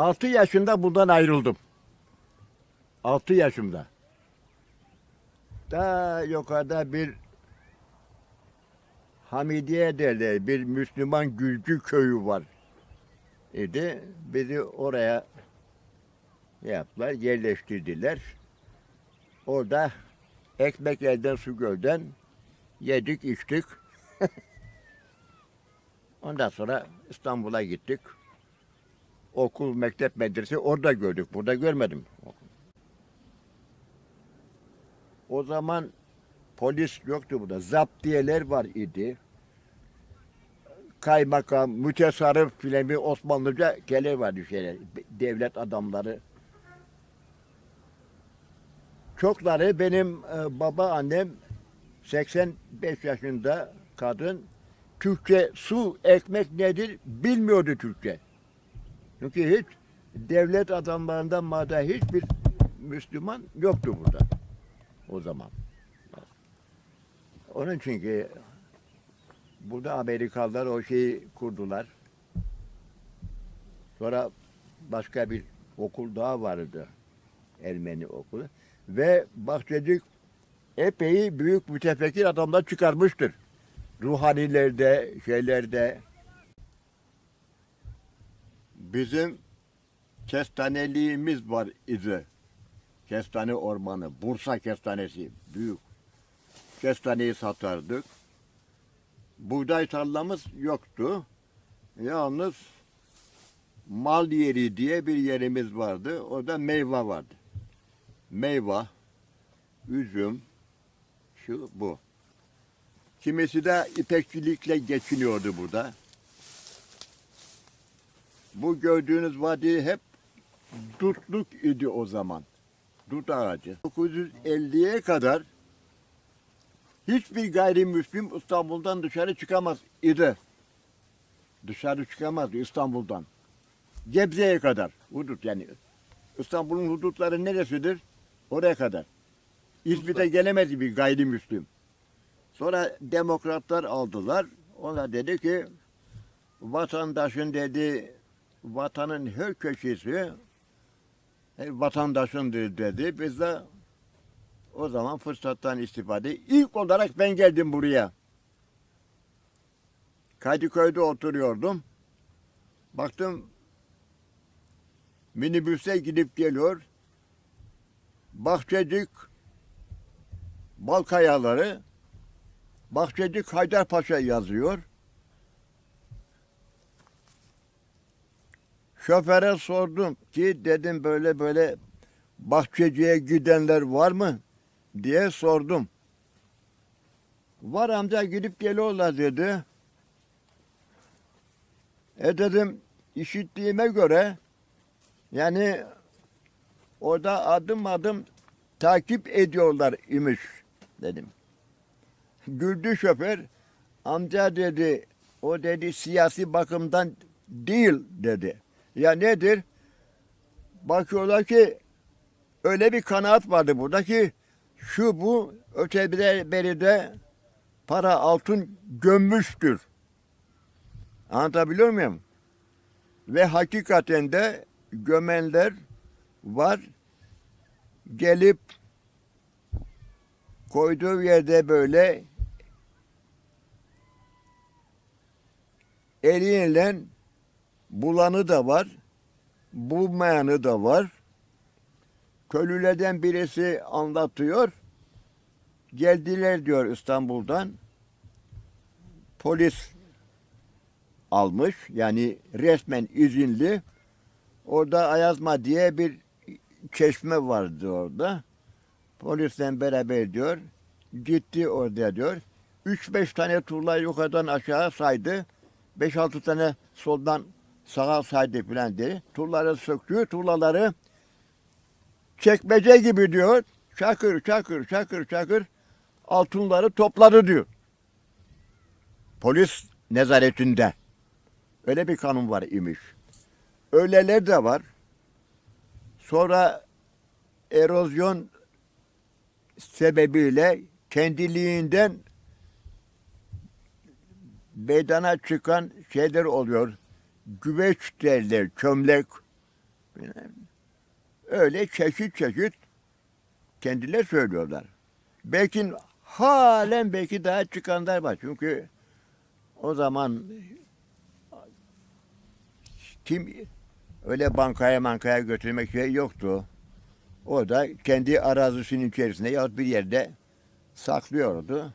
6 yaşında buradan ayrıldım. 6 yaşımda. Daha yukarıda bir Hamidiye derler bir Müslüman Gülcü köyü var idi. Bizi oraya yaptılar, yerleştirdiler. Orada ekmek elden su gölden yedik içtik. Ondan sonra İstanbul'a gittik. Okul, mektep, medrese orada gördük. Burada görmedim. O zaman polis yoktu burada. Zaptiyeler var idi. Kaymakam, mütesarrıf filan bir Osmanlıca keler vardı şeyler. Devlet adamları. Çokları benim e, baba annem 85 yaşında kadın Türkçe su ekmek nedir bilmiyordu Türkçe. Çünkü hiç devlet adamlarından mada hiçbir Müslüman yoktu burada o zaman. Onun için ki burada Amerikalılar o şeyi kurdular. Sonra başka bir okul daha vardı. Ermeni okulu. Ve Bahçecik epey büyük mütefekkir adamlar çıkarmıştır. Ruhanilerde, şeylerde. Bizim kestaneliğimiz var idi. Kestane ormanı, Bursa kestanesi büyük. Kestaneyi satardık. Buğday tarlamız yoktu. Yalnız mal yeri diye bir yerimiz vardı. Orada meyve vardı. Meyve, üzüm, şu bu. Kimisi de ipekçilikle geçiniyordu burada. Bu gördüğünüz vadi hep dutluk idi o zaman. Dut ağacı. 950'ye kadar hiçbir gayrimüslim İstanbul'dan dışarı çıkamaz idi. Dışarı çıkamaz İstanbul'dan. Gebze'ye kadar hudut yani. İstanbul'un hudutları neresidir? Oraya kadar. İzmit'e gelemez bir gayrimüslim. Sonra demokratlar aldılar. Ona dedi ki vatandaşın dedi vatanın her köşesi vatandaşındır dedi. Biz de o zaman fırsattan istifade. İlk olarak ben geldim buraya. Kadıköy'de oturuyordum. Baktım minibüse gidip geliyor. Bahçecik Balkayaları Bahçecik Haydarpaşa yazıyor. Şoföre sordum ki dedim böyle böyle Bahçeci'ye gidenler var mı diye sordum. Var amca gidip geliyorlar dedi. E dedim işittiğime göre yani orada adım adım takip ediyorlar imiş dedim. Güldü şoför. Amca dedi o dedi siyasi bakımdan değil dedi. Ya nedir? Bakıyorlar ki öyle bir kanaat vardı burada ki şu bu öte beri de para altın gömmüştür. Anlatabiliyor muyum? Ve hakikaten de gömenler var. Gelip koyduğu yerde böyle eliyle bulanı da var, bulmayanı da var. Köylülerden birisi anlatıyor. Geldiler diyor İstanbul'dan. Polis almış. Yani resmen izinli. Orada Ayazma diye bir çeşme vardı orada. Polisle beraber diyor. Gitti orada diyor. 3-5 tane tuğla yukarıdan aşağı saydı. 5-6 tane soldan sağa saydı filan dedi. Tuğlaları söktü. Tuğlaları çekmece gibi diyor. Çakır çakır çakır çakır altınları topladı diyor. Polis nezaretinde. Öyle bir kanun var imiş. Öyleler de var. Sonra erozyon sebebiyle kendiliğinden meydana çıkan şeyler oluyor. Güveç derler, çömlek. Öyle çeşit çeşit kendiler söylüyorlar. Belki halen belki daha çıkanlar var. Çünkü o zaman kim öyle bankaya bankaya götürmek şey yoktu. O da kendi arazisinin içerisinde yahut bir yerde saklıyordu.